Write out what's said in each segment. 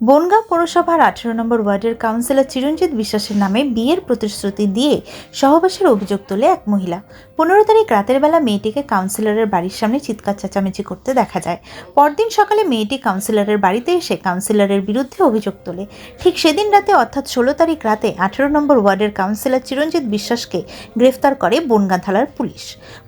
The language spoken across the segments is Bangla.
বনগাঁ পৌরসভার আঠেরো নম্বর ওয়ার্ডের কাউন্সিলর চিরঞ্জিত বিশ্বাসের নামে বিয়ের প্রতিশ্রুতি দিয়ে সহবাসের অভিযোগ তোলে এক মহিলা। পনেরো তারিখ রাতের বেলা মেয়েটিকে কাউন্সিলরের বাড়ির সামনে চিৎকার চেঁচামেচি করতে দেখা যায়। পরদিন সকালে মেয়েটি কাউন্সিলরের বাড়িতে এসে কাউন্সিলরের বিরুদ্ধে অভিযোগ তোলে। ঠিক সেদিন রাতে অর্থাৎ ষোলো তারিখ রাতে আঠেরো নম্বর ওয়ার্ডের কাউন্সিলর চিরঞ্জিত বিশ্বাসকে গ্রেফতার করে বনগাঁ থানার পুলিশ।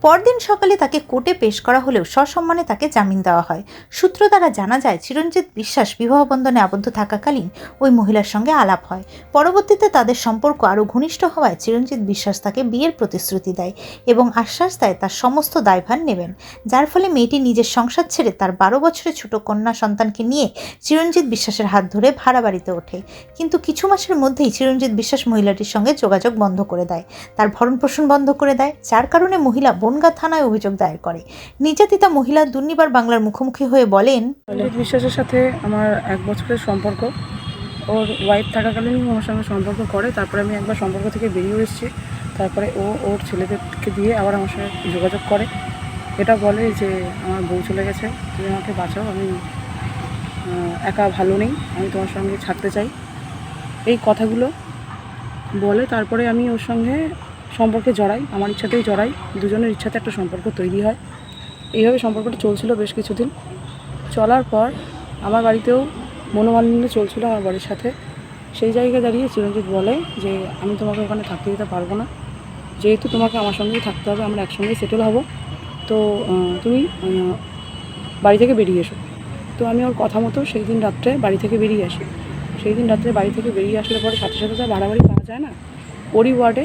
পরদিন সকালে তাকে কোর্টে পেশ করা হলেও সসম্মানে তাকে জামিন দেওয়া হয়। সূত্র দ্বারা জানা যায়, চিরঞ্জিত বিশ্বাস বিবাহ বন্ধনে আবদ্ধ থাকাকালীন ওই মহিলার সঙ্গে আলাপ হয়। পরবর্তীতে তাদের সম্পর্ক আরও ঘনিষ্ঠ হওয়ায় চিরঞ্জিত বিশ্বাস তাকে বিয়ের প্রতিশ্রুতি দেয় এবং আশ্বাস দেয় তার সমস্ত দায়ভার নেবেন, যার ফলে মেয়েটি নিজের সংসার ছেড়ে তার বারো বছরের ছোট কন্যা সন্তানকে নিয়ে চিরঞ্জিত বিশ্বাসের হাত ধরে ভাড়া বাড়িতে ওঠে। কিন্তু কিছু মাসের মধ্যেই চিরঞ্জিত বিশ্বাস মহিলাটির সঙ্গে যোগাযোগ বন্ধ করে দেয়। তার ভরণপোষণ বন্ধ করে দেয়, যার কারণে মহিলা বনগাঁ থানায় অভিযোগ দায়ের করে। নির্যাতিতা মহিলা দুর্নিবার বাংলার মুখোমুখি হয়ে বলেন বিশ্বাসের সাথে আমার এক বছরের সম্পর্ক। ওর ওয়াইফ থাকাকালীন আমার সঙ্গে সম্পর্ক করে, তারপরে আমি একবার সম্পর্ক থেকে বেরিয়ে এসেছি। তারপরে ও, ওর ছেলেদেরকে দিয়ে আবার আমার সঙ্গে যোগাযোগ করে। এটা বলে যে, আমার বউ চলে গেছে, তুমি আমাকে বাঁচাও, আমি একা ভালো নেই, আমি তোমার সঙ্গে ছাড়তে চাই। এই কথাগুলো বলে তারপরে আমি ওর সঙ্গে সম্পর্কে জড়াই, আমার ইচ্ছাতেই জড়াই, দুজনের ইচ্ছাতে একটা সম্পর্ক তৈরি হয়। এইভাবে সম্পর্কটা চলছিল বেশ কিছুদিন। চলার পর আমার বাড়িতেও মনোমালিন্য চলছিল আমার বাড়ির সাথে। সেই জায়গায় দাঁড়িয়ে চিরঞ্জিত বলে যে, আমি তোমাকে ওখানে থাকতে দিতে পারব না। যেহেতু তোমাকে আমার সঙ্গেই থাকতে হবে, আমরা একসঙ্গেই সেটেল হব। তো তুমি বাড়ি থেকে বেরিয়ে এসো। তো আমি ওর কথা মতো সেই দিন রাত্রে বাড়ি থেকে বেরিয়ে আসি। সেই দিন রাত্রে বাড়ি থেকে বেরিয়ে আসলে পরে সাথে সাথে তো আর বাড়াবাড়ি পাওয়া যায় না? ওরই ওয়ার্ডে,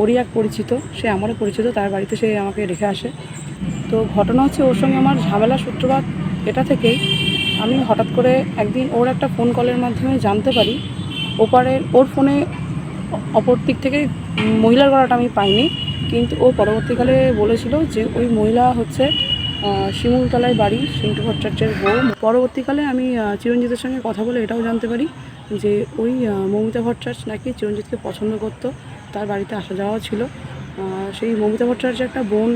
ওরই এক পরিচিত, সে আমারও পরিচিত, তার বাড়িতে সে আমাকে রেখে আসে। তো ঘটনা হচ্ছে ওর সঙ্গে আমার ঝামেলা সূত্রপাত এটা থেকেই আমি হঠাৎ করে একদিন ওর একটা ফোন কলের মাধ্যমে জানতে পারি। ওপারের, ওর ফোনে অপর দিক থেকে মহিলার গলাটা আমি পাইনি। কিন্তু ও পরবর্তীকালে বলেছিল যে ওই মহিলা হচ্ছে শিমুলতলায় বাড়ি, সিন্টু ভট্টাচার্যের বউ। পরবর্তীকালে আমি চিরঞ্জিতের সঙ্গে কথা বলে এটাও জানতে পারি যে ওই মমিতা ভট্টাচার্য নাকি চিরঞ্জিতকে পছন্দ করতো, তার বাড়িতে আসা যাওয়া ছিল। সেই মমিতা ভট্টাচার্যের একটা বোন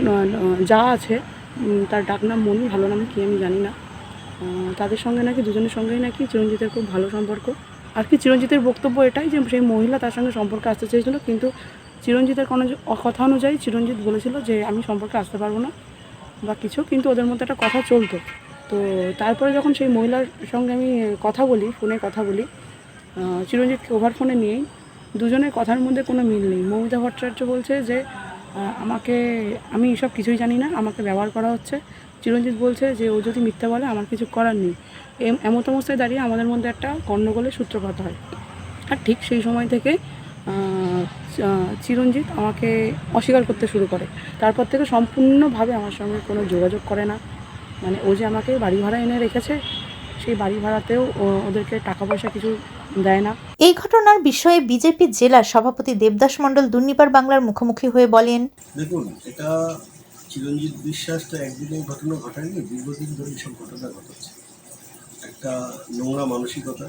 যা আছে তার ডাকনাম মনি, ভালো নাম কি আমি জানি না। তাদের সঙ্গে নাকি, দুজনের সঙ্গেই নাকি চিরঞ্জিতের খুব ভালো সম্পর্ক। আর কি, চিরঞ্জিতের বক্তব্য এটাই যে সেই মহিলা তার সঙ্গে সম্পর্কে আসতে চেয়েছিল, কিন্তু চিরঞ্জিতের কোনো কথা অনুযায়ী চিরঞ্জিত বলেছিল যে আমি সম্পর্কে আসতে পারব না বা কিছু, কিন্তু ওদের মধ্যে একটা কথা চলতো। তো তারপরে যখন সেই মহিলার সঙ্গে আমি কথা বলি, ফোনে কথা বলি চিরঞ্জিতকে ওভার ফোনে নিয়েই, দুজনের কথার মধ্যে কোনো মিল নেই। মৌমিতা ভট্টাচার্য বলছে যে আমাকে, আমি এসব কিছুই জানি না, আমাকে ব্যবহার করা হচ্ছে চিরঞ্জিত বলছে যে ও যদি মিথ্যা বলে আমার কিছু করার নেই। এম- এমত অবস্থায় দাঁড়িয়ে আমাদের মধ্যে একটা গণ্ডগোলের সূত্রপাত হয়। আর ঠিক সেই সময় থেকে চিরঞ্জিত আমাকে অস্বীকার করতে শুরু করে। তারপর থেকে সম্পূর্ণভাবে আমার সঙ্গে কোনো যোগাযোগ করে না। মানে ও যে আমাকে বাড়ি ভাড়া এনে রেখেছে সেই বাড়ি ভাড়াতেও ও- ওদেরকে টাকা পয়সা কিছু দেয় না। এই ঘটনার বিষয়ে বিজেপি জেলার সভাপতি দেবদাস মণ্ডল দুর্নিবার বাংলার মুখোমুখি হয়ে বলেন দেখুন এটা চিরঞ্জিত বিশ্বাস তো একদিনের ঘটনা ঘটায়নি, দীর্ঘদিন ধরে সব ঘটনা ঘটাচ্ছে। একটা নোংরা মানসিকতা,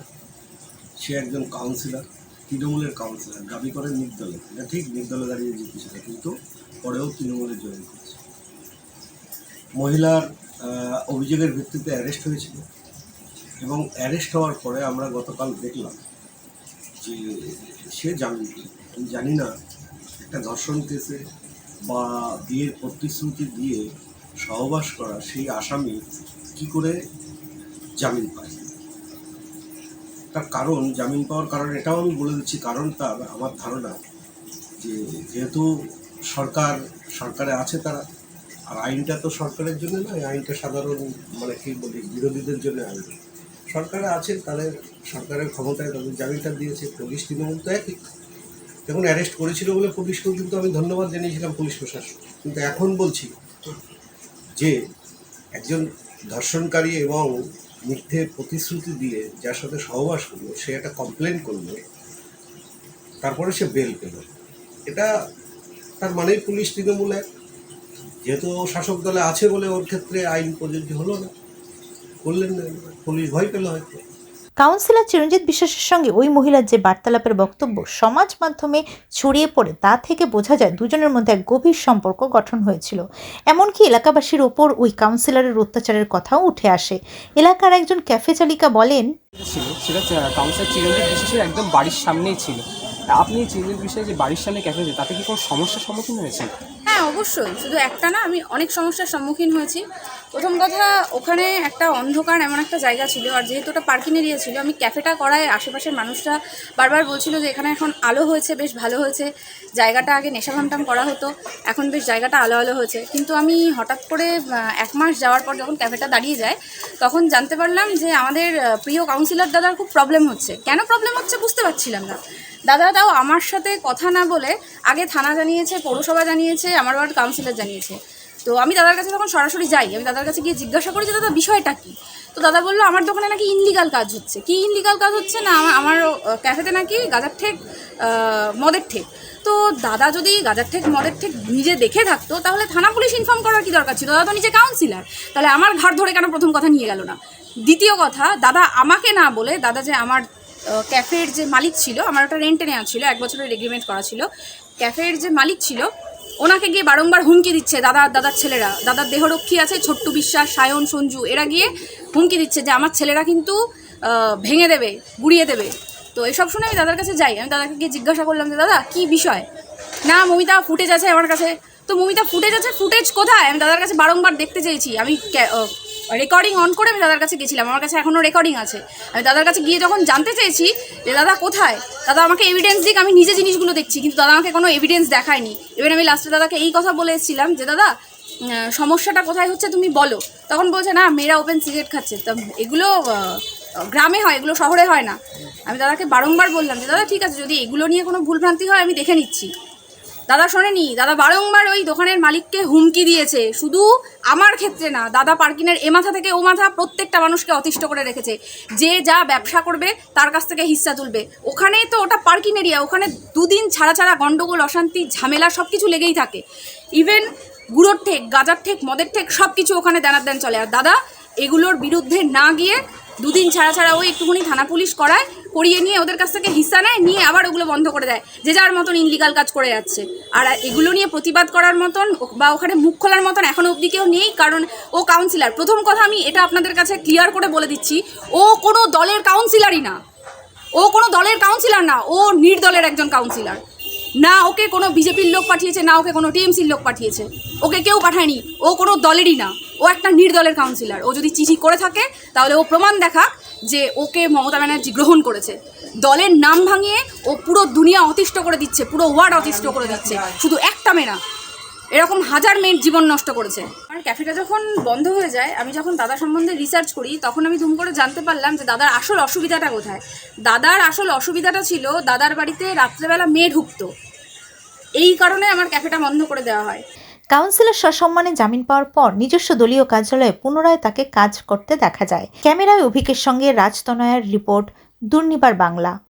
সে একজন কাউন্সিলর তৃণমূলের কাউন্সিলর দাবি করে নির্দলে। এটা ঠিক নির্দলে দাঁড়িয়ে জিতেছিল কিন্তু পরেও তৃণমূলে জয়েন করছে। মহিলার অভিযোগের ভিত্তিতে অ্যারেস্ট হয়েছিল এবং অ্যারেস্ট হওয়ার পরে আমরা গতকাল দেখলাম যে সে আমি জানি না, একটা ধর্ষণ কেসে বা বিয়ের প্রতিশ্রুতি দিয়ে সহবাস করা সেই আসামি কি করে জামিন পায়? তার কারণ জামিন পাওয়ার কারণ এটাও আমি বলে দিচ্ছি, কারণ তার আমার ধারণা যে যেহেতু সরকার, সরকারে আছে তারা, আর আইনটা তো সরকারের জন্য নয়, আইনটা সাধারণ মানে কি বলি, বিরোধীদের জন্য আইন। সরকারে আছে, তাহলে সরকারের ক্ষমতায় তাদের জামিনটা দিয়েছে, পুলিশ তৃণমূল তো একই। যখন অ্যারেস্ট করেছিল বলে পুলিশকেও কিন্তু আমি ধন্যবাদ জানিয়েছিলাম পুলিশ প্রশাসন। কিন্তু এখন বলছি যে একজন ধর্ষণকারী এবং মিথ্যে প্রতিশ্রুতি দিয়ে যার সাথে সহবাস করল, সে একটা কমপ্লেন করল, তারপরে সে বেল পেল। এটা তার মানেই পুলিশ তৃণমূল। এক যেহেতু শাসক দলে আছে বলে ওর ক্ষেত্রে আইন প্রযোজ্য হলো না। করলেন না। পুলিশ ভয় পেল হয়তো। কাউন্সিলর চিরঞ্জিত বিশ্বাসের সঙ্গে ওই মহিলার যে বার্তালাপের বক্তব্য সমাজ মাধ্যমে ছড়িয়ে পড়ে, তা থেকে বোঝা যায় দুজনের মধ্যে এক গভীর সম্পর্ক গঠন হয়েছিল। এমনকি এলাকাবাসীর ওপর ওই কাউন্সিলরের অত্যাচারের কথাও উঠে আসে। এলাকার একজন ক্যাফে চালিকা বলেন চিরঞ্জিত একদম বাড়ির সামনেই ছিল। আপনি চিরঞ্জিত বিশ্বাসের যে বাড়ির সামনে ক্যাফে তাতে কি কোনো সমস্যার সম্মুখীন হয়েছেন? হ্যাঁ অবশ্যই। শুধু একটা না, আমি অনেক সমস্যার সম্মুখীন হয়েছি। প্রথম কথা, ওখানে একটা অন্ধকার এমন একটা জায়গা ছিল, আর যেহেতু ওটা পার্কিং এরিয়া ছিল, আমি ক্যাফেটা করায় আশেপাশের মানুষরা বারবার বলছিল যে এখানে এখন আলো হয়েছে, বেশ ভালো হয়েছে। জায়গাটা আগে নেশা ভামটাম করা হতো, এখন বেশ জায়গাটা আলো আলো হয়েছে। কিন্তু আমি হঠাৎ করে এক মাস যাওয়ার পর যখন ক্যাফেটা দাঁড়িয়ে যায়, তখন জানতে পারলাম যে আমাদের প্রিয় কাউন্সিলর দাদার খুব প্রবলেম হচ্ছে। কেন প্রবলেম হচ্ছে বুঝতে পারছিলাম না। দাদা তাও আমার সাথে কথা না বলে আগে থানা জানিয়েছে, পৌরসভা জানিয়েছে, আমার ওয়ার্ড কাউন্সিলর জানিয়েছে। তো আমি দাদার কাছে তখন সরাসরি যাই। আমি দাদার কাছে গিয়ে জিজ্ঞাসা করি যে, দাদা, বিষয়টা কী? তো দাদা বলল, আমার দোকানে নাকি ইনলিগাল কাজ হচ্ছে। কি ইনলিগাল কাজ হচ্ছে না? আমার ক্যাফেতে নাকি গাজার ঠেক মদের ঠেক। তো দাদা যদি গাজার ঠেক, মদের ঠেক নিজে দেখে থাকতো, তাহলে থানা পুলিশ ইনফর্ম করার কি দরকার ছিল? দাদা তো নিজে কাউন্সিলর তাহলে আমার ঘাট ধরে কেন প্রথম কথা নিয়ে গেল না? দ্বিতীয় কথা, দাদা আমাকে না বলে, দাদা যে আমার ক্যাফের যে মালিক ছিল, আমার ওটা রেন্টে নেওয়া ছিল, এক বছরের এগ্রিমেন্ট করা ছিল। ক্যাফের যে মালিক ছিল, ওনাকে গিয়ে বারংবার হুমকি দিচ্ছে দাদা, দাদার ছেলেরা। দাদার দেহরক্ষী আছে, ছোট্টু বিশ্বাস, সায়ন, সঞ্জু, এরা গিয়ে হুমকি দিচ্ছে যে আমার ছেলেরা কিন্তু ভেঙে দেবে, গুড়িয়ে দেবে। তো এসব শুনে আমি দাদার কাছে যাই। আমি দাদাকে গিয়ে জিজ্ঞাসা করলাম যে, দাদা, কী বিষয়? না, মমিতা, ফুটেজ আছে আমার কাছে। তো মমিতা, ফুটেজ আছে? ফুটেজ কোথায়? আমি দাদার কাছে বারংবার দেখতে চেয়েছি। আমি রেকর্ডিং অন করে আমি দাদার কাছে গেছিলাম, আমার কাছে এখনও রেকর্ডিং আছে। আমি দাদার কাছে গিয়ে যখন জানতে চেয়েছি যে, দাদা, কোথায়? দাদা আমাকে এভিডেন্স দিক, আমি নিজে জিনিসগুলো দেখছি, কিন্তু দাদা আমাকে কোনো এভিডেন্স দেখায়নি। এবার আমি লাস্টে দাদাকে এই কথা বলে এসেছিলাম যে, দাদা সমস্যাটা কোথায় হচ্ছে তুমি বলো। তখন বলছে, না, মেয়েরা ওপেন সিগারেট খাচ্ছে। তা এগুলো গ্রামে হয়, এগুলো শহরে হয় না। আমি দাদাকে বারংবার বললাম যে, দাদা, ঠিক আছে, যদি এগুলো নিয়ে কোনো ভুলভ্রান্তি হয়, আমি দেখে নিচ্ছি। দাদা শোনেনি, দাদা বারংবার ওই দোকানের মালিককে হুমকি দিয়েছে। শুধু আমার ক্ষেত্রে না, দাদা পার্কিনের এ মাথা থেকে ও মাথা প্রত্যেকটা মানুষকে অতিষ্ঠ করে রেখেছে। যে যা ব্যবসা করবে, তার কাছ থেকে হিস্সা তুলবে। ওখানেই তো ওটা পার্কিং এরিয়া ওখানে দুদিন ছাড়া ছাড়া গন্ডগোল, অশান্তি, ঝামেলা সব কিছু লেগেই থাকে। ইভেন গুঁড়োর ঠেক, গাজার ঠেক, মদের ঠেক সব কিছু ওখানে দেনার দেন চলে। আর দাদা, এগুলোর বিরুদ্ধে না গিয়ে দুদিন ছাড়া ছাড়া ওই একটুখানি থানা পুলিশ করায় করিয়ে নিয়ে ওদের কাছ থেকে হিসা নেয়, নিয়ে আবার ওগুলো বন্ধ করে দেয়। যে যার মতন ইনলিগাল কাজ করে যাচ্ছে। আর এগুলো নিয়ে প্রতিবাদ করার মতন বা ওখানে মুখ খোলার মতন এখনও অবধি কেউ নেই, কারণ ও কাউন্সিলর প্রথম কথা আমি এটা আপনাদের কাছে ক্লিয়ার করে বলে দিচ্ছি, ও কোনো দলের কাউন্সিলরই না। ও কোনো দলের কাউন্সিলর না, ও নির্দলের একজন কাউন্সিলর না ওকে কোনো বিজেপির লোক পাঠিয়েছে, না ওকে কোনো টিএমসির লোক পাঠিয়েছে। ওকে কেউ পাঠায়নি, ও কোনো দলেরই না। ও একটা নির্দলের কাউন্সিলর ও যদি চিঠি করে থাকে, তাহলে ও প্রমাণ দেখাক যে ওকে মমতা ব্যানার্জি গ্রহণ করেছে। দলের নাম ভাঙিয়ে ও পুরো দুনিয়া অতিষ্ঠ করে দিচ্ছে, পুরো ওয়ার্ড অতিষ্ঠ করে দিচ্ছে। শুধু একটা মেয়ে না, এরকম হাজার মেয়ের জীবন নষ্ট করেছে। আমার ক্যাফেটা যখন বন্ধ হয়ে যায়, আমি যখন দাদা সম্বন্ধে রিসার্চ করি, তখন আমি ধুম করে জানতে পারলাম যে দাদার আসল অসুবিধাটা কোথায়। দাদার আসল অসুবিধাটা ছিল, দাদার বাড়িতে রাত্রেবেলা মেয়ে ঢুকতো। এই কারণে আমার ক্যাফেটা বন্ধ করে দেওয়া হয়। কাউন্সিলর সসম্মানে জামিন পাওয়ার পর নিজস্ব দলীয় কার্যালয়ে পুনরায় তাকে কাজ করতে দেখা যায়। ক্যামেরায় অভিকের সঙ্গে রাজতনয়ার রিপোর্ট, দুর্নিবার বাংলা।